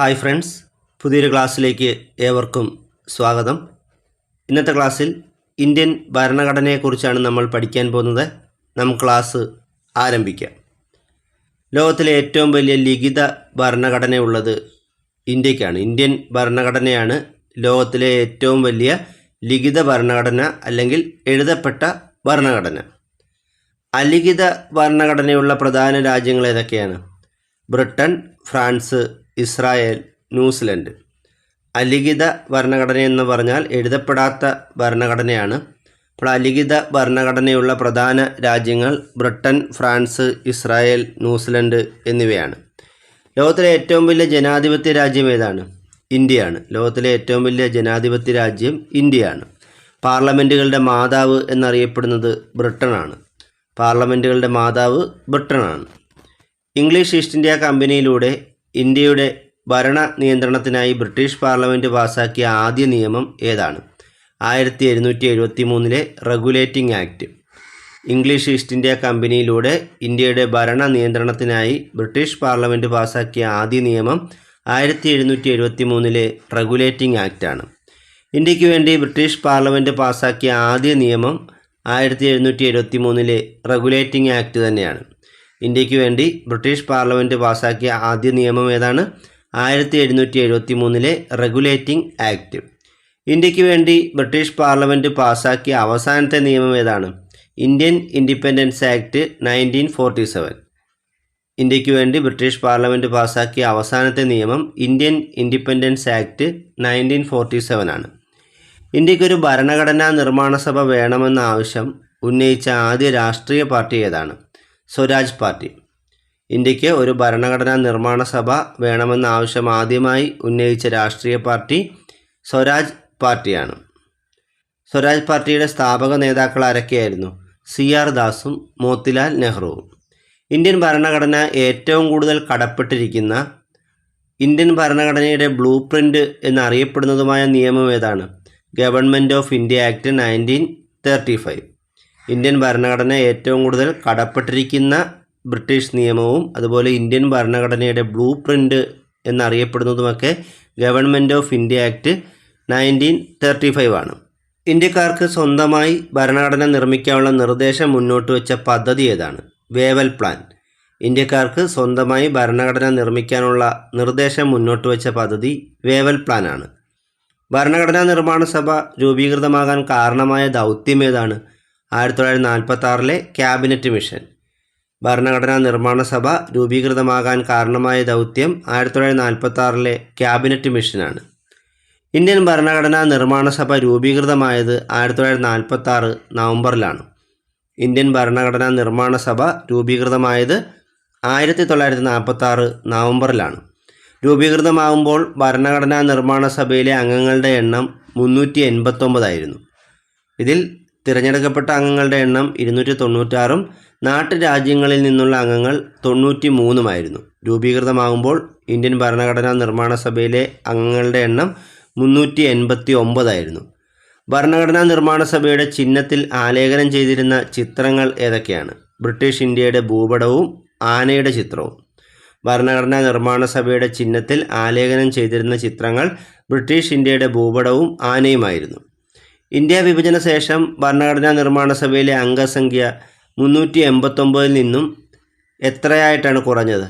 Hi friends പുതിയൊരു ക്ലാസ്സിലേക്ക് ഏവർക്കും സ്വാഗതം. ഇന്നത്തെ ക്ലാസ്സിൽ ഇന്ത്യൻ ഭരണഘടനയെക്കുറിച്ചാണ് നമ്മൾ പഠിക്കാൻ പോകുന്നത്. നമുക്ക് ക്ലാസ് ആരംഭിക്കാം. ലോകത്തിലെ ഏറ്റവും വലിയ ലിഖിത ഭരണഘടനയുള്ളത് ഇന്ത്യക്കാണ്. ഇന്ത്യൻ ഭരണഘടനയാണ് ലോകത്തിലെ ഏറ്റവും വലിയ ലിഖിത ഭരണഘടന അല്ലെങ്കിൽ എഴുതപ്പെട്ട ഭരണഘടന. അലിഖിത ഭരണഘടനയുള്ള പ്രധാന രാജ്യങ്ങൾ ഏതൊക്കെയാണ്? Britain France Israel New Zealand. അലിഖിത ഭരണഘടന എന്ന് പറഞ്ഞാൽ എഴുതപ്പെടാത്ത ഭരണഘടനയാണ്. അപ്പോൾ അലിഖിത ഭരണഘടനയുള്ള പ്രധാന രാജ്യങ്ങൾ ബ്രിട്ടൻ ഫ്രാൻസ് ഇസ്രായേൽ ന്യൂസിലൻഡ് എന്നിവയാണ്. ലോകത്തിലെ ഏറ്റവും വലിയ ജനാധിപത്യ രാജ്യം ഏതാണ്? ഇന്ത്യയാണ്. ലോകത്തിലെ ഏറ്റവും വലിയ ജനാധിപത്യ രാജ്യം ഇന്ത്യയാണ്. പാർലമെന്റുകളുടെ മാതാവ് എന്നറിയപ്പെടുന്നത് ബ്രിട്ടനാണ്. പാർലമെന്റുകളുടെ മാതാവ് ബ്രിട്ടനാണ്. ഇംഗ്ലീഷ് ഈസ്റ്റ് ഇന്ത്യ കമ്പനിയിലൂടെ ഇന്ത്യയുടെ ഭരണ നിയന്ത്രണത്തിനായി ബ്രിട്ടീഷ് പാർലമെന്റ് പാസാക്കിയ ആദ്യ നിയമം ഏതാണ്? ആയിരത്തി എഴുന്നൂറ്റി എഴുപത്തി മൂന്നിലെ Regulating Act. English East India കമ്പനിയിലൂടെ ഇന്ത്യയുടെ ഭരണ നിയന്ത്രണത്തിനായി ബ്രിട്ടീഷ് പാർലമെന്റ് പാസാക്കിയ ആദ്യ നിയമം ആയിരത്തി എഴുന്നൂറ്റി എഴുപത്തി മൂന്നിലെ റെഗുലേറ്റിംഗ് ആക്റ്റാണ് ഇന്ത്യയ്ക്ക് വേണ്ടി ബ്രിട്ടീഷ് പാർലമെന്റ് പാസാക്കിയ ആദ്യ നിയമം ആയിരത്തി എഴുന്നൂറ്റി എഴുപത്തി മൂന്നിലെ റെഗുലേറ്റിംഗ് ആക്ട് തന്നെയാണ്. ഇന്ത്യയ്ക്ക് വേണ്ടി ബ്രിട്ടീഷ് പാർലമെന്റ് പാസാക്കിയ ആദ്യ നിയമം ഏതാണ്? ആയിരത്തി എഴുന്നൂറ്റി എഴുപത്തി മൂന്നിലെ റെഗുലേറ്റിംഗ് ആക്ട്. ഇന്ത്യയ്ക്ക് വേണ്ടി ബ്രിട്ടീഷ് പാർലമെന്റ് പാസാക്കിയ അവസാനത്തെ നിയമം ഏതാണ്? Indian Independence Act nineteen forty seven. ഇന്ത്യയ്ക്ക് വേണ്ടി ബ്രിട്ടീഷ് പാർലമെന്റ് പാസാക്കിയ അവസാനത്തെ നിയമം Indian Independence Act nineteen forty seven ആണ് ഇന്ത്യക്കൊരു ഭരണഘടനാ നിർമ്മാണ സഭ വേണമെന്ന ആവശ്യം ഉന്നയിച്ച ആദ്യ രാഷ്ട്രീയ പാർട്ടി ഏതാണ്? സ്വരാജ് പാർട്ടി. ഇന്ത്യയ്ക്ക് ഒരു ഭരണഘടനാ നിർമ്മാണ സഭ വേണമെന്ന ആവശ്യം ആദ്യമായി ഉന്നയിച്ച രാഷ്ട്രീയ പാർട്ടി സ്വരാജ് പാർട്ടിയാണ്. സ്വരാജ് പാർട്ടിയുടെ സ്ഥാപക നേതാക്കൾ ആരൊക്കെയായിരുന്നു? സി ആർ ദാസും മോത്തിലാൽ നെഹ്റുവും. ഇന്ത്യൻ ഭരണഘടന ഏറ്റവും കൂടുതൽ കടപ്പെട്ടിരിക്കുന്ന ഇന്ത്യൻ ഭരണഘടനയുടെ ബ്ലൂ പ്രിന്റ് എന്നറിയപ്പെടുന്നതുമായ നിയമം ഏതാണ്? Government of India Act nineteen thirty five. Indian ഭരണഘടന ഏറ്റവും കൂടുതൽ കടപ്പെട്ടിരിക്കുന്ന ബ്രിട്ടീഷ് നിയമവും അതുപോലെ ഇന്ത്യൻ ഭരണഘടനയുടെ blue print എന്നറിയപ്പെടുന്നതുമൊക്കെ Government of India Act nineteen thirty five ആണ്. ഇന്ത്യക്കാർക്ക് സ്വന്തമായി ഭരണഘടന നിർമ്മിക്കാനുള്ള നിർദ്ദേശം മുന്നോട്ട് വെച്ച പദ്ധതി ഏതാണ്? Wavell plan. ഇന്ത്യക്കാർക്ക് സ്വന്തമായി ഭരണഘടന നിർമ്മിക്കാനുള്ള നിർദ്ദേശം മുന്നോട്ട് വെച്ച പദ്ധതി വേവൽ പ്ലാനാണ് ഭരണഘടനാ നിർമ്മാണ സഭ രൂപീകൃതമാകാൻ കാരണമായ ദൗത്യം ഏതാണ്? ആയിരത്തി തൊള്ളായിരത്തി നാൽപ്പത്തി ആറിലെ ക്യാബിനറ്റ് മിഷൻ. ഭരണഘടനാ നിർമ്മാണ സഭ രൂപീകൃതമാകാൻ കാരണമായ ദൗത്യം ആയിരത്തി തൊള്ളായിരത്തി നാൽപ്പത്തി ആറിലെ ക്യാബിനറ്റ് മിഷനാണ്. ഇന്ത്യൻ ഭരണഘടനാ നിർമ്മാണ സഭ രൂപീകൃതമായത് ആയിരത്തി തൊള്ളായിരത്തി നാൽപ്പത്തി ആറ് നവംബറിലാണ്. ഇന്ത്യൻ ഭരണഘടനാ നിർമ്മാണ സഭ രൂപീകൃതമായത് ആയിരത്തി തൊള്ളായിരത്തി നാൽപ്പത്തി ആറ് നവംബറിലാണ്. രൂപീകൃതമാകുമ്പോൾ ഭരണഘടനാ നിർമ്മാണ സഭയിലെ അംഗങ്ങളുടെ എണ്ണം മുന്നൂറ്റി എൺപത്തൊമ്പതായിരുന്നു. ഇതിൽ തിരഞ്ഞെടുക്കപ്പെട്ട അംഗങ്ങളുടെ എണ്ണം ഇരുന്നൂറ്റി തൊണ്ണൂറ്റാറും നാട്ടുരാജ്യങ്ങളിൽ നിന്നുള്ള അംഗങ്ങൾ തൊണ്ണൂറ്റി മൂന്നുമായിരുന്നു രൂപീകൃതമാകുമ്പോൾ ഇന്ത്യൻ ഭരണഘടനാ നിർമ്മാണ സഭയിലെ അംഗങ്ങളുടെ എണ്ണം മുന്നൂറ്റി എൺപത്തി ഒമ്പതായിരുന്നു ഭരണഘടനാ നിർമ്മാണ സഭയുടെ ചിഹ്നത്തിൽ ആലേഖനം ചെയ്തിരുന്ന ചിത്രങ്ങൾ ഏതൊക്കെയാണ്? ബ്രിട്ടീഷ് ഇന്ത്യയുടെ ഭൂപടവും ആനയുടെ ചിത്രവും. ഭരണഘടനാ നിർമ്മാണ സഭയുടെ ചിഹ്നത്തിൽ ആലേഖനം ചെയ്തിരുന്ന ചിത്രങ്ങൾ ബ്രിട്ടീഷ് ഇന്ത്യയുടെ ഭൂപടവും ആനയുമായിരുന്നു. ഇന്ത്യ വിഭജന ശേഷം ഭരണഘടനാ നിർമ്മാണ സഭയിലെ അംഗസംഖ്യ മുന്നൂറ്റി എൺപത്തൊമ്പതിൽ നിന്നും എത്രയായിട്ടാണ് കുറഞ്ഞത്?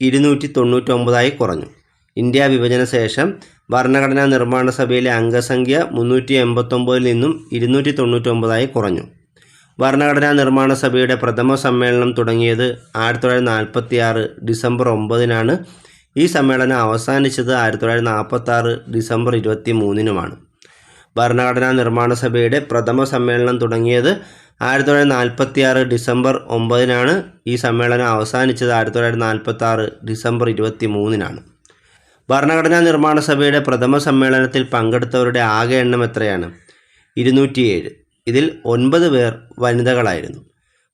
ഇരുന്നൂറ്റി തൊണ്ണൂറ്റൊമ്പതായി കുറഞ്ഞു. ഇന്ത്യ വിഭജന ശേഷം ഭരണഘടനാ നിർമ്മാണ സഭയിലെ അംഗസംഖ്യ മുന്നൂറ്റി എൺപത്തൊമ്പതിൽ നിന്നും ഇരുന്നൂറ്റി തൊണ്ണൂറ്റൊമ്പതായി കുറഞ്ഞു. ഭരണഘടനാ നിർമ്മാണ സഭയുടെ പ്രഥമ സമ്മേളനം തുടങ്ങിയത് ആയിരത്തി തൊള്ളായിരത്തി നാൽപ്പത്തി ആറ് ഡിസംബർ ഒമ്പതിനാണ്. ഈ സമ്മേളനം അവസാനിച്ചത് ആയിരത്തി തൊള്ളായിരത്തി നാൽപ്പത്തി ആറ് ഡിസംബർ ഇരുപത്തി മൂന്നിനുമാണ് ഭരണഘടനാ നിർമ്മാണ സഭയുടെ പ്രഥമ സമ്മേളനം തുടങ്ങിയത് ആയിരത്തി തൊള്ളായിരത്തി നാൽപ്പത്തി ആറ് ഡിസംബർ ഒമ്പതിനാണ്. ഈ സമ്മേളനം അവസാനിച്ചത് ആയിരത്തി തൊള്ളായിരത്തി നാൽപ്പത്തി ആറ് ഡിസംബർ ഇരുപത്തി മൂന്നിനാണ് ഭരണഘടനാ നിർമ്മാണ സഭയുടെ പ്രഥമ സമ്മേളനത്തിൽ പങ്കെടുത്തവരുടെ ആകെ എണ്ണം എത്രയാണ്? ഇരുന്നൂറ്റിയേഴ്. ഇതിൽ ഒൻപത് പേർ വനിതകളായിരുന്നു.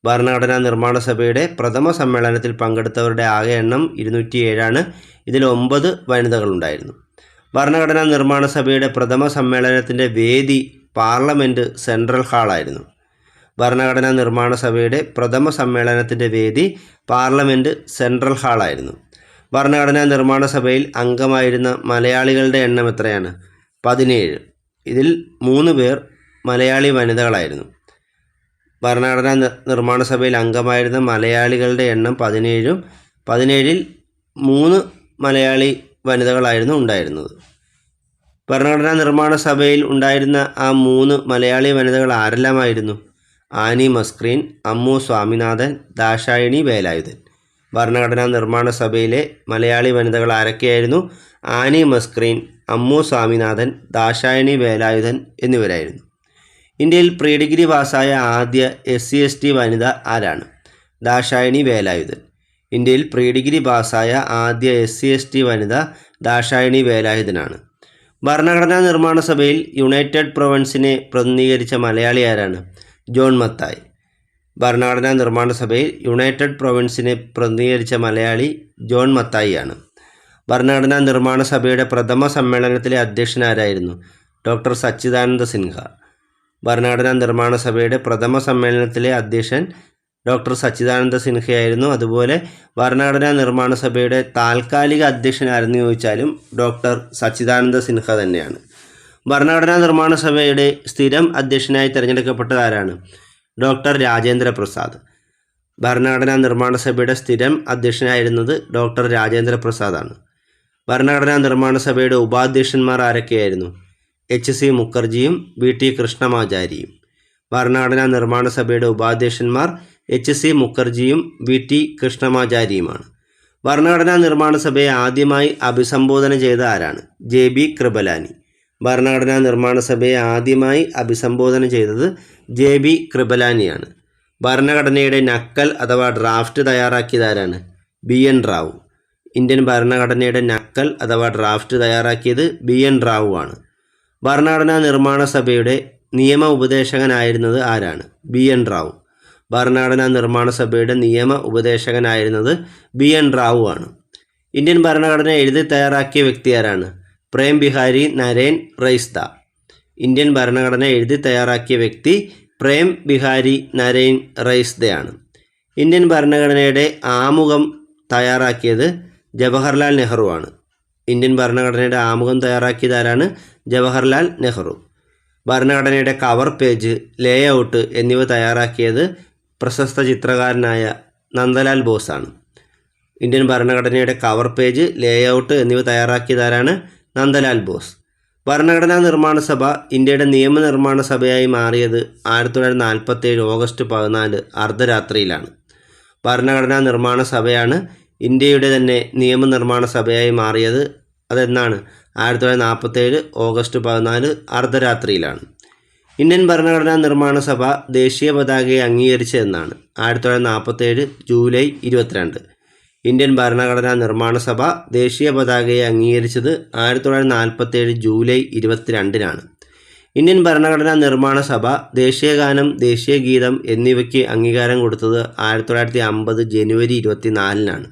ഭരണഘടനാ നിർമ്മാണ സഭയുടെ പ്രഥമ സമ്മേളനത്തിൽ പങ്കെടുത്തവരുടെ ആകെ എണ്ണം ഇരുന്നൂറ്റിയേഴാണ്. ഇതിൽ ഒമ്പത് വനിതകളുണ്ടായിരുന്നു. ഭരണഘടനാ നിർമ്മാണ സഭയുടെ പ്രഥമ സമ്മേളനത്തിന്റെ വേദി പാർലമെന്റ് സെൻട്രൽ ഹാളായിരുന്നു. ഭരണഘടനാ നിർമ്മാണ സഭയുടെ പ്രഥമ സമ്മേളനത്തിന്റെ വേദി പാർലമെന്റ് സെൻട്രൽ ഹാളായിരുന്നു. ഭരണഘടനാ നിർമ്മാണ സഭയിൽ അംഗമായിരുന്ന മലയാളികളുടെ എണ്ണം എത്രയാണ്? പതിനേഴ്. ഇതിൽ മൂന്ന് പേർ മലയാളി വനിതകളായിരുന്നു. ഭരണഘടനാ നിർമ്മാണ സഭയിൽ അംഗമായിരുന്ന മലയാളികളുടെ എണ്ണം പതിനേഴും പതിനേഴിൽ മൂന്ന് മലയാളി വനിതകളായിരുന്നു ഉണ്ടായിരുന്നത്. ഭരണഘടനാ നിർമ്മാണ സഭയിൽ ഉണ്ടായിരുന്ന ആ മൂന്ന് മലയാളി വനിതകൾ ആരെല്ലാമായിരുന്നു? ആനി മസ്ക്രീൻ അമ്മു സ്വാമിനാഥൻ ദാശായണി വേലായുധൻ. ഭരണഘടനാ നിർമ്മാണ സഭയിലെ മലയാളി വനിതകൾ ആരൊക്കെയായിരുന്നു? ആനി മസ്ക്രീൻ അമ്മു സ്വാമിനാഥൻ ദാശായണി വേലായുധൻ എന്നിവരായിരുന്നു. ഇന്ത്യയിൽ പ്രീ ഡിഗ്രി പാസ്സായ ആദ്യ എസ് സി എസ് ടി വനിത ആരാണ്? ദാശായണി വേലായുധൻ. ഇന്ത്യയിൽ പ്രീ ഡിഗ്രി പാസ്സായ ആദ്യ എസ് സി എസ് ടി വനിത ദാഷായണി വേലായുധനാണ്. ഭരണഘടനാ നിർമ്മാണ സഭയിൽ യുണൈറ്റഡ് പ്രൊവൻസിനെ പ്രതിനിധീകരിച്ച മലയാളി ആരാണ്? ജോൺ മത്തായി. ഭരണഘടനാ നിർമ്മാണ സഭയിൽ യുണൈറ്റഡ് പ്രൊവിൻസിനെ പ്രതിനിധീകരിച്ച മലയാളി ജോൺ മത്തായിയാണ്. ഭരണഘടനാ നിർമ്മാണ സഭയുടെ പ്രഥമ സമ്മേളനത്തിലെ അധ്യക്ഷനാരായിരുന്നു ഡോക്ടർ സച്ചിദാനന്ദ സിൻഹ. ഭരണഘടനാ നിർമ്മാണ സഭയുടെ പ്രഥമ സമ്മേളനത്തിലെ അധ്യക്ഷൻ ഡോക്ടർ സച്ചിദാനന്ദ സിൻഹയായിരുന്നു അതുപോലെ ഭരണഘടനാ നിർമ്മാണ സഭയുടെ താൽക്കാലിക അധ്യക്ഷനാരെന്ന് ചോദിച്ചാലും ഡോക്ടർ സച്ചിദാനന്ദ സിൻഹ തന്നെയാണ്. ഭരണഘടനാ നിർമ്മാണ സഭയുടെ സ്ഥിരം അധ്യക്ഷനായി തിരഞ്ഞെടുക്കപ്പെട്ടത് ആരാണ് ഡോക്ടർ രാജേന്ദ്ര പ്രസാദ്. ഭരണഘടനാ നിർമ്മാണ സഭയുടെ സ്ഥിരം അധ്യക്ഷനായിരുന്നത് ഡോക്ടർ രാജേന്ദ്ര പ്രസാദാണ്. ഭരണഘടനാ നിർമ്മാണ സഭയുടെ ഉപാധ്യക്ഷന്മാർ ആരൊക്കെയായിരുന്നു? എച്ച് സി മുഖർജിയും വി ടി കൃഷ്ണമാചാരിയും. ഭരണഘടനാ നിർമ്മാണ സഭയുടെ ഉപാധ്യക്ഷന്മാർ എച്ച് സി മുഖർജിയും വി ടി കൃഷ്ണമാചാരിയുമാണ് ഭരണഘടനാ നിർമ്മാണ സഭയെ ആദ്യമായി അഭിസംബോധന ചെയ്ത ആരാണ്? J B Kripalani. ഭരണഘടനാ നിർമ്മാണ സഭയെ ആദ്യമായി അഭിസംബോധന ചെയ്തത് ജെ ബി കൃപലാനിയാണ്. ഭരണഘടനയുടെ നക്കൽ അഥവാ ഡ്രാഫ്റ്റ് തയ്യാറാക്കിയത് ആരാണ്? B N Rao. ഇന്ത്യൻ ഭരണഘടനയുടെ നക്കൽ അഥവാ ഡ്രാഫ്റ്റ് തയ്യാറാക്കിയത് ബി എൻ റാവു ആണ്. ഭരണഘടനാ നിർമ്മാണ സഭയുടെ നിയമ ഉപദേശകനായിരുന്നത് ആരാണ്? B N Rau. ഭരണഘടനാ നിർമ്മാണ സഭയുടെ നിയമ ഉപദേശകനായിരുന്നത് ബി എൻ റാവു ആണ്. ഇന്ത്യൻ ഭരണഘടന എഴുതി തയ്യാറാക്കിയ വ്യക്തി ആരാണ്? പ്രേം ബിഹാരി നരേൻ റൈസ്ത ഇന്ത്യൻ ഭരണഘടന എഴുതി തയ്യാറാക്കിയ വ്യക്തി പ്രേം ബിഹാരി നരേൻ റൈസ്തയാണ് ഇന്ത്യൻ ഭരണഘടനയുടെ ആമുഖം തയ്യാറാക്കിയത് ജവഹർലാൽ നെഹ്റു ആണ്. ഇന്ത്യൻ ഭരണഘടനയുടെ ആമുഖം തയ്യാറാക്കിയത് ആരാണ്? ജവഹർലാൽ നെഹ്റു. ഭരണഘടനയുടെ കവർ പേജ് ലേഔട്ട് എന്നിവ തയ്യാറാക്കിയത് പ്രശസ്ത ചിത്രകാരനായ നന്ദലാൽ ബോസാണ്. ഇന്ത്യൻ ഭരണഘടനയുടെ കവർ പേജ് ലേഔട്ട് എന്നിവ തയ്യാറാക്കിയതാരാണ് നന്ദലാൽ ബോസ്. ഭരണഘടനാ നിർമ്മാണ സഭ ഇന്ത്യയുടെ നിയമനിർമ്മാണ സഭയായി മാറിയത് ആയിരത്തി തൊള്ളായിരത്തി നാൽപ്പത്തി ഏഴ് ഓഗസ്റ്റ് പതിനാല് അർദ്ധരാത്രിയിലാണ്. ഭരണഘടനാ നിർമ്മാണ സഭയാണ് ഇന്ത്യയുടെ തന്നെ നിയമനിർമ്മാണ സഭയായി മാറിയത് അതെന്നാണ് ആയിരത്തി തൊള്ളായിരത്തി നാൽപ്പത്തേഴ് ഓഗസ്റ്റ് പതിനാല് അർദ്ധരാത്രിയിലാണ്. ഇന്ത്യൻ ഭരണഘടനാ നിർമ്മാണ സഭ ദേശീയ പതാകയെ അംഗീകരിച്ചതെന്നാണ് ആയിരത്തി തൊള്ളായിരത്തി നാൽപ്പത്തേഴ് ജൂലൈ ഇരുപത്തിരണ്ട്. ഇന്ത്യൻ ഭരണഘടനാ നിർമ്മാണ സഭ ദേശീയ പതാകയെ അംഗീകരിച്ചത് ആയിരത്തി തൊള്ളായിരത്തി നാൽപ്പത്തേഴ് ജൂലൈ ഇരുപത്തിരണ്ടിനാണ്. ഇന്ത്യൻ ഭരണഘടനാ നിർമ്മാണ സഭ ദേശീയ ഗാനം ദേശീയ ഗീതം എന്നിവയ്ക്ക് അംഗീകാരം കൊടുത്തത് ആയിരത്തി തൊള്ളായിരത്തി അമ്പത് ജനുവരി ഇരുപത്തിനാലിനാണ്.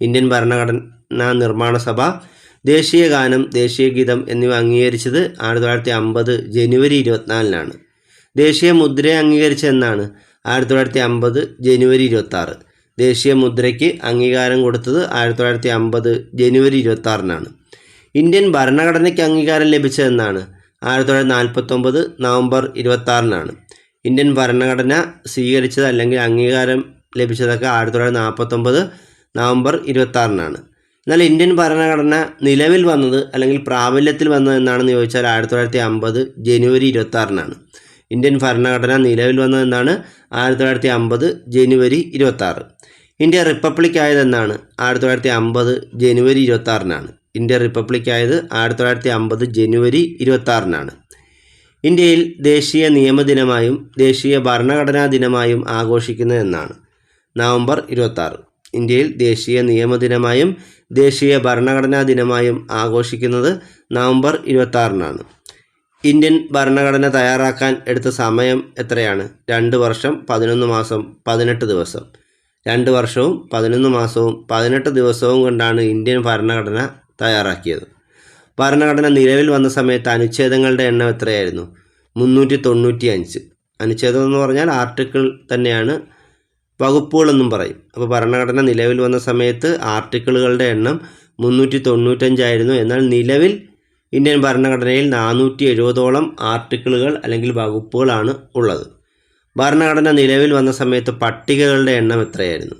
ഇന്ത്യൻ ഭരണഘടനാ നിർമ്മാണ സഭ ദേശീയ ഗാനം ദേശീയ ഗീതം എന്നിവ അംഗീകരിച്ചത് ആയിരത്തി തൊള്ളായിരത്തി അമ്പത് ജനുവരി ഇരുപത്തിനാലിനാണ്. ദേശീയ മുദ്രയെ അംഗീകരിച്ചെന്നാണ് ആയിരത്തി തൊള്ളായിരത്തി അമ്പത് ജനുവരി ഇരുപത്താറ് ദേശീയ മുദ്രയ്ക്ക് അംഗീകാരം കൊടുത്തത് ആയിരത്തി തൊള്ളായിരത്തി അമ്പത് ജനുവരി ഇരുപത്താറിനാണ് ഇന്ത്യൻ ഭരണഘടനയ്ക്ക് അംഗീകാരം ലഭിച്ചതെന്നാണ് ആയിരത്തി തൊള്ളായിരത്തി നാൽപ്പത്തൊമ്പത് നവംബർ ഇരുപത്താറിനാണ് ഇന്ത്യൻ ഭരണഘടന സ്വീകരിച്ചത് അല്ലെങ്കിൽ അംഗീകാരം ലഭിച്ചതൊക്കെ ആയിരത്തി തൊള്ളായിരത്തി നാൽപ്പത്തൊമ്പത് നവംബർ ഇരുപത്താറിനാണ് എന്നാൽ ഇന്ത്യൻ ഭരണഘടന നിലവിൽ വന്നത് അല്ലെങ്കിൽ പ്രാബല്യത്തിൽ വന്നത് എന്നാണെന്ന് ചോദിച്ചാൽ ആയിരത്തി തൊള്ളായിരത്തി അമ്പത് ജനുവരി ഇരുപത്താറിനാണ്. ഇന്ത്യൻ ഭരണഘടന നിലവിൽ വന്നത് എന്നാണ് ആയിരത്തി തൊള്ളായിരത്തി അമ്പത് ജനുവരി ഇരുപത്താറ്. ഇന്ത്യ റിപ്പബ്ലിക് ആയതെന്നാണ് ആയിരത്തി തൊള്ളായിരത്തി അമ്പത് ജനുവരി ഇരുപത്താറിനാണ്. ഇന്ത്യ റിപ്പബ്ലിക് ആയത് ആയിരത്തി തൊള്ളായിരത്തി അമ്പത് ജനുവരി ഇരുപത്താറിനാണ്. ഇന്ത്യയിൽ ദേശീയ നിയമദിനമായും ദേശീയ ഭരണഘടനാ ദിനമായും ആഘോഷിക്കുന്നത് എന്നാണ് നവംബർ ഇരുപത്താറ്. ഇന്ത്യയിൽ ദേശീയ നിയമദിനമായും ദേശീയ ഭരണഘടനാ ദിനമായും ആഘോഷിക്കുന്നത് നവംബർ ഇരുപത്താറിനാണ്. ഇന്ത്യൻ ഭരണഘടന തയ്യാറാക്കാൻ എടുത്ത സമയം എത്രയാണ്? രണ്ട് വർഷം പതിനൊന്ന് മാസം പതിനെട്ട് ദിവസം. രണ്ട് വർഷവും പതിനൊന്ന് മാസവും പതിനെട്ട് ദിവസവും കൊണ്ടാണ് ഇന്ത്യൻ ഭരണഘടന തയ്യാറാക്കിയത്. ഭരണഘടന നിലവിൽ വന്ന സമയത്ത് അനുച്ഛേദങ്ങളുടെ എണ്ണം എത്രയായിരുന്നു? മുന്നൂറ്റി തൊണ്ണൂറ്റി അഞ്ച് അനുച്ഛേദം എന്ന് പറഞ്ഞാൽ ആർട്ടിക്കിൾ തന്നെയാണ് വകുപ്പുകളെന്നും പറയും. അപ്പോൾ ഭരണഘടന നിലവിൽ വന്ന സമയത്ത് ആർട്ടിക്കിളുകളുടെ എണ്ണം മുന്നൂറ്റി തൊണ്ണൂറ്റഞ്ചായിരുന്നു എന്നാൽ നിലവിൽ ഇന്ത്യൻ ഭരണഘടനയിൽ നാനൂറ്റി എഴുപതോളം ആർട്ടിക്കിളുകൾ അല്ലെങ്കിൽ വകുപ്പുകളാണ് ഉള്ളത്. ഭരണഘടന നിലവിൽ വന്ന സമയത്ത് പട്ടികകളുടെ എണ്ണം എത്രയായിരുന്നു?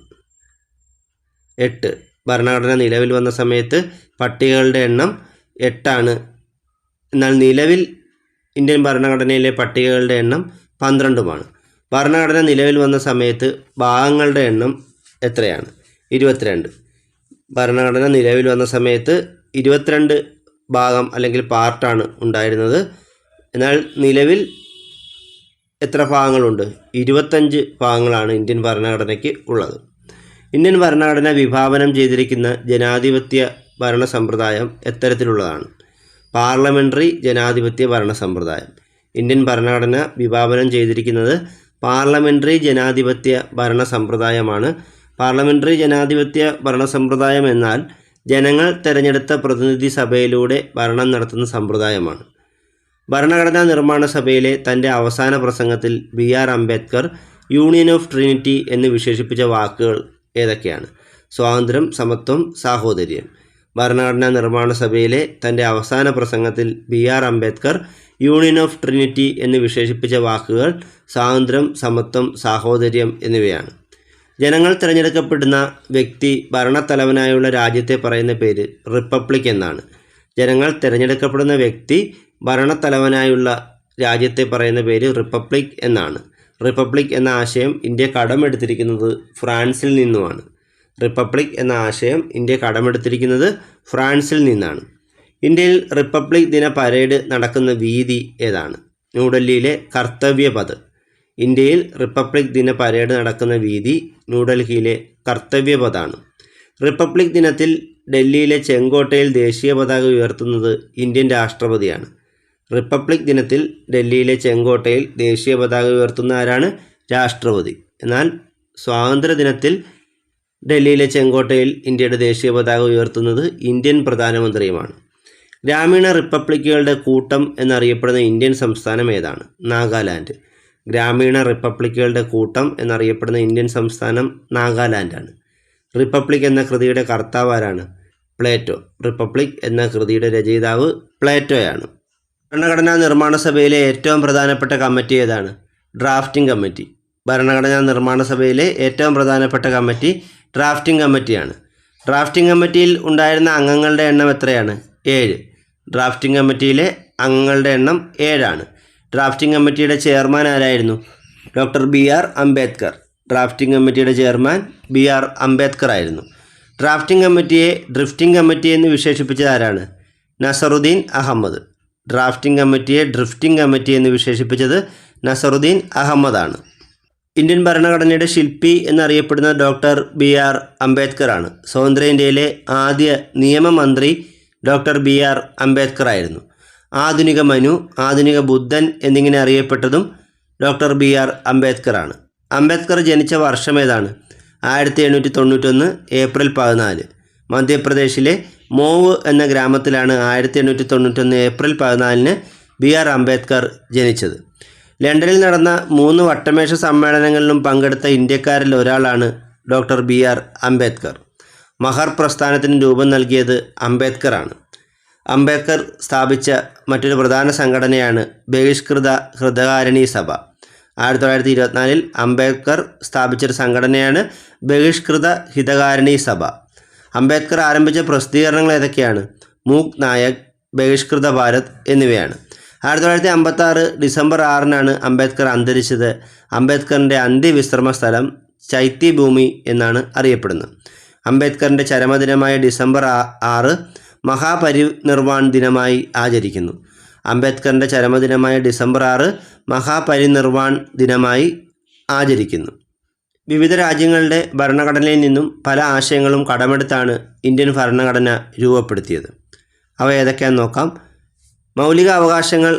എട്ട്. ഭരണഘടന നിലവിൽ വന്ന സമയത്ത് പട്ടികകളുടെ എണ്ണം എട്ടാണ്. എന്നാൽ നിലവിൽ ഇന്ത്യൻ ഭരണഘടനയിലെ പട്ടികകളുടെ എണ്ണം പന്ത്രണ്ടുമാണ്. ഭരണഘടന നിലവിൽ വന്ന സമയത്ത് ഭാഗങ്ങളുടെ എണ്ണം എത്രയാണ്? ഇരുപത്തിരണ്ട്. ഭരണഘടന നിലവിൽ വന്ന സമയത്ത് ഇരുപത്തിരണ്ട് ഭാഗം അല്ലെങ്കിൽ പാർട്ടാണ് ഉണ്ടായിരുന്നത്. എന്നാൽ നിലവിൽ എത്ര ഭാഗങ്ങളുണ്ട്? ഇരുപത്തഞ്ച് ഭാഗങ്ങളാണ് ഇന്ത്യൻ ഭരണഘടനയ്ക്ക് ഉള്ളത്. ഇന്ത്യൻ ഭരണഘടന വിഭാവനം ചെയ്തിരിക്കുന്ന ജനാധിപത്യ ഭരണ സമ്പ്രദായം എത്തരത്തിലുള്ളതാണ്. പാർലമെന്ററി ജനാധിപത്യ ഭരണ സമ്പ്രദായം. ഇന്ത്യൻ ഭരണഘടന വിഭാവനം ചെയ്തിരിക്കുന്നത് പാർലമെന്ററി ജനാധിപത്യ ഭരണ സമ്പ്രദായമാണ് പാർലമെന്ററി ജനാധിപത്യ ഭരണ സമ്പ്രദായം എന്നാൽ ജനങ്ങൾ തിരഞ്ഞെടുത്ത പ്രതിനിധി സഭയിലൂടെ ഭരണം നടത്തുന്ന സമ്പ്രദായമാണ്. ഭരണഘടനാ നിർമ്മാണ സഭയിലെ തന്റെ അവസാന പ്രസംഗത്തിൽ B R Ambedkar Union of Trinity എന്ന് വിശേഷിപ്പിച്ച വാക്കുകൾ ഏതൊക്കെയാണ്? സ്വാതന്ത്ര്യം സമത്വം സാഹോദര്യം. ഭരണഘടനാ നിർമ്മാണ സഭയിലെ തന്റെ അവസാന പ്രസംഗത്തിൽ B R Ambedkar Union of Trinity എന്ന് വിശേഷിപ്പിച്ച വാക്കുകൾ സ്വാതന്ത്ര്യം സമത്വം സാഹോദര്യം എന്നിവയാണ്. ജനങ്ങൾ തിരഞ്ഞെടുക്കപ്പെടുന്ന വ്യക്തി ഭരണത്തലവനായുള്ള രാജ്യത്തെ പറയുന്ന പേര് റിപ്പബ്ലിക് എന്നാണ്. ജനങ്ങൾ തിരഞ്ഞെടുക്കപ്പെടുന്ന വ്യക്തി ഭരണത്തലവനായുള്ള രാജ്യത്തെ പറയുന്ന പേര് റിപ്പബ്ലിക് എന്നാണ്. റിപ്പബ്ലിക് എന്ന ആശയം ഇന്ത്യ കടമെടുത്തിരിക്കുന്നത് ഫ്രാൻസിൽ നിന്നുമാണ്. റിപ്പബ്ലിക് എന്ന ആശയം ഇന്ത്യ കടമെടുത്തിരിക്കുന്നത് ഫ്രാൻസിൽ നിന്നാണ്. ഇന്ത്യയിൽ റിപ്പബ്ലിക് ദിന പരേഡ് നടക്കുന്ന വീതി ഏതാണ്? ന്യൂഡൽഹിയിലെ കർത്തവ്യപഥ്. ഇന്ത്യയിൽ റിപ്പബ്ലിക് ദിന പരേഡ് നടക്കുന്ന വീതി ന്യൂഡൽഹിയിലെ കർത്തവ്യപഥാണ്. റിപ്പബ്ലിക് ദിനത്തിൽ ഡൽഹിയിലെ ചെങ്കോട്ടയിൽ ദേശീയ പതാക ഉയർത്തുന്നത് ഇന്ത്യൻ രാഷ്ട്രപതിയാണ്. റിപ്പബ്ലിക് ദിനത്തിൽ ഡൽഹിയിലെ ചെങ്കോട്ടയിൽ ദേശീയ പതാക ഉയർത്തുന്ന ആരാണ്? രാഷ്ട്രപതി. എന്നാൽ സ്വാതന്ത്ര്യദിനത്തിൽ ഡൽഹിയിലെ ചെങ്കോട്ടയിൽ ഇന്ത്യയുടെ ദേശീയ പതാക ഉയർത്തുന്നത് ഇന്ത്യൻ പ്രധാനമന്ത്രിയുമാണ്. ഗ്രാമീണ റിപ്പബ്ലിക്കുകളുടെ കൂട്ടം എന്നറിയപ്പെടുന്ന ഇന്ത്യൻ സംസ്ഥാനം ഏതാണ്? നാഗാലാൻഡ്. ഗ്രാമീണ റിപ്പബ്ലിക്കുകളുടെ കൂട്ടം എന്നറിയപ്പെടുന്ന ഇന്ത്യൻ സംസ്ഥാനം നാഗാലാൻഡാണ്. റിപ്പബ്ലിക് എന്ന കൃതിയുടെ കർത്താവ് ആരാണ്? പ്ലേറ്റോ. റിപ്പബ്ലിക് എന്ന കൃതിയുടെ രചയിതാവ് പ്ലേറ്റോയാണ്. ഭരണഘടനാ നിർമ്മാണ സഭയിലെ ഏറ്റവും പ്രധാനപ്പെട്ട കമ്മിറ്റി ഏതാണ്? Drafting committee. ഭരണഘടനാ നിർമ്മാണ സഭയിലെ ഏറ്റവും പ്രധാനപ്പെട്ട കമ്മിറ്റി ഡ്രാഫ്റ്റിംഗ് കമ്മിറ്റിയാണ്. ഡ്രാഫ്റ്റിംഗ് കമ്മിറ്റിയിൽ ഉണ്ടായിരുന്ന അംഗങ്ങളുടെ എണ്ണം എത്രയാണ്? ഏഴ്. ഡ്രാഫ്റ്റിംഗ് കമ്മിറ്റിയിലെ അംഗങ്ങളുടെ എണ്ണം ഏഴാണ്. ഡ്രാഫ്റ്റിംഗ് കമ്മിറ്റിയുടെ ചെയർമാൻ ആരായിരുന്നു? Doctor B R Ambedkar. Drafting കമ്മിറ്റിയുടെ ചെയർമാൻ ബി ആർ അംബേദ്കർ ആയിരുന്നു. ഡ്രാഫ്റ്റിംഗ് കമ്മിറ്റിയെ ഡ്രിഫ്റ്റിംഗ് കമ്മിറ്റി എന്ന് വിശേഷിപ്പിച്ചത് ആരാണ്? നസറുദ്ദീൻ അഹമ്മദ്. ഡ്രാഫ്റ്റിംഗ് കമ്മിറ്റിയെ ഡ്രിഫ്റ്റിംഗ് കമ്മിറ്റി എന്ന് വിശേഷിപ്പിച്ചത് നസറുദ്ദീൻ അഹമ്മദാണ്. ഇന്ത്യൻ ഭരണഘടനയുടെ ശില്പി എന്നറിയപ്പെടുന്ന ഡോക്ടർ ബി ആർ അംബേദ്കർ ആണ്. സ്വതന്ത്ര ഇന്ത്യയിലെ ആദ്യ നിയമമന്ത്രി ഡോക്ടർ ബി ആർ അംബേദ്കർ ആയിരുന്നു ആധുനിക മനു ആധുനിക ബുദ്ധൻ എന്നിങ്ങനെ അറിയപ്പെട്ടതും ഡോക്ടർ ബി ആർ അംബേദ്കർ ആണ് അംബേദ്കർ ജനിച്ച വർഷം ഏതാണ്? ആയിരത്തി എണ്ണൂറ്റി തൊണ്ണൂറ്റൊന്ന് ഏപ്രിൽ പതിനാല്. മധ്യപ്രദേശിലെ മോവ് എന്ന ഗ്രാമത്തിലാണ് ആയിരത്തി എണ്ണൂറ്റി തൊണ്ണൂറ്റൊന്ന് ഏപ്രിൽ പതിനാലിന് ബി ആർ അംബേദ്കർ ജനിച്ചത്. ലണ്ടനിൽ നടന്ന മൂന്ന് വട്ടമേശ സമ്മേളനങ്ങളിലും പങ്കെടുത്ത ഇന്ത്യക്കാരിൽ ഒരാളാണ് ഡോക്ടർ ബി ആർ അംബേദ്കർ. മഹർ പ്രസ്ഥാനത്തിന് രൂപം നൽകിയത് അംബേദ്കറാണ്. അംബേദ്കർ സ്ഥാപിച്ച മറ്റൊരു പ്രധാന സംഘടനയാണ് ബഹിഷ്കൃത ഹൃദകാരണി സഭ. ആയിരത്തി തൊള്ളായിരത്തി ഇരുപത്തിനാലിൽ അംബേദ്കർ സ്ഥാപിച്ചൊരു സംഘടനയാണ് ബഹിഷ്കൃത ഹിതകാരണി സഭ. അംബേദ്കർ ആരംഭിച്ച പ്രസിദ്ധീകരണങ്ങൾ ഏതൊക്കെയാണ്? മൂക് നായക് ബഹിഷ്കൃത ഭാരത് എന്നിവയാണ്. ആയിരത്തി തൊള്ളായിരത്തി അമ്പത്തി ആറ് ഡിസംബർ ആറിനാണ് അംബേദ്കർ അന്തരിച്ചത്. അംബേദ്കറിന്റെ അന്ത്യവിശ്രമ സ്ഥലം ചൈത്യഭൂമി എന്നാണ് അറിയപ്പെടുന്നത്. അംബേദ്കറിന്റെ ചരമദിനമായ ഡിസംബർ ആറ് മഹാപരിനിർവാൺ ദിനമായി ആചരിക്കുന്നു. അംബേദ്കറിന്റെ ചരമദിനമായ ഡിസംബർ ആറ് മഹാപരിനിർവാൺ ദിനമായി ആചരിക്കുന്നു. വിവിധ രാജ്യങ്ങളുടെ ഭരണഘടനയിൽ നിന്നും പല ആശയങ്ങളും കടമെടുത്താണ് ഇന്ത്യൻ ഭരണഘടന രൂപപ്പെടുത്തിയത്. അവ ഏതൊക്കെയാണെന്ന് നോക്കാം. മൗലിക അവകാശങ്ങൾ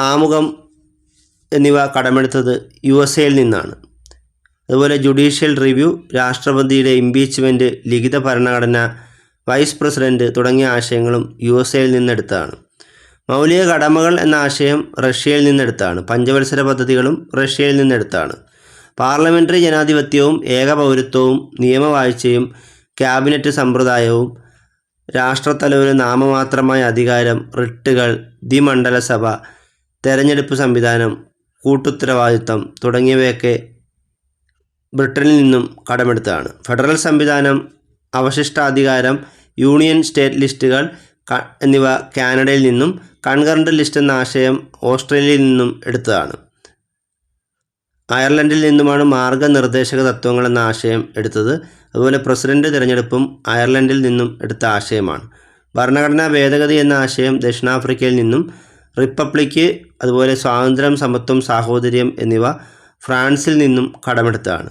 ആമുഖം എന്നിവ കടമെടുത്തത് യു എസ് എയിൽ നിന്നാണ്. അതുപോലെ ജുഡീഷ്യൽ റിവ്യൂ രാഷ്ട്രപതിയുടെ ഇംപീച്ച്മെന്റ് ലിഖിത ഭരണഘടന വൈസ് പ്രസിഡന്റ് തുടങ്ങിയ ആശയങ്ങളും യു എസ് എയിൽ നിന്നെടുത്താണ്. മൗലിക കടമകൾ എന്ന ആശയം റഷ്യയിൽ നിന്നെടുത്താണ്. പഞ്ചവത്സര പദ്ധതികളും റഷ്യയിൽ നിന്നെടുത്താണ്. പാർലമെന്ററി ജനാധിപത്യവും ഏകപൗരത്വവും നിയമവാഴ്ചയും ക്യാബിനറ്റ് സമ്പ്രദായവും രാഷ്ട്രത്തലവന് നാമമാത്രമായ അധികാരം റിട്ടുകൾ ദ്വിമണ്ഡലസഭ തെരഞ്ഞെടുപ്പ് സംവിധാനം കൂട്ടുത്തരവാദിത്തം തുടങ്ങിയവയൊക്കെ ബ്രിട്ടനിൽ നിന്നും കടമെടുത്തതാണ്. ഫെഡറൽ സംവിധാനം അവശിഷ്ടാധികാരം യൂണിയൻ സ്റ്റേറ്റ് ലിസ്റ്റുകൾ എന്നിവ കാനഡയിൽ നിന്നും കൺകറന്റ് ലിസ്റ്റ് എന്ന ആശയം ഓസ്ട്രേലിയയിൽ നിന്നും എടുത്തതാണ്. അയർലൻഡിൽ നിന്നുമാണ് മാർഗനിർദ്ദേശക തത്വങ്ങൾ എന്ന ആശയം എടുത്തത്. അതുപോലെ പ്രസിഡന്റ് തിരഞ്ഞെടുപ്പും അയർലൻഡിൽ നിന്നും എടുത്ത ആശയമാണ്. ഭരണഘടനാ ഭേദഗതി എന്ന ആശയം ദക്ഷിണാഫ്രിക്കയിൽ നിന്നും റിപ്പബ്ലിക്ക് അതുപോലെ സ്വാതന്ത്ര്യം സമത്വം സാഹോദര്യം എന്നിവ ഫ്രാൻസിൽ നിന്നും കടമെടുത്തതാണ്.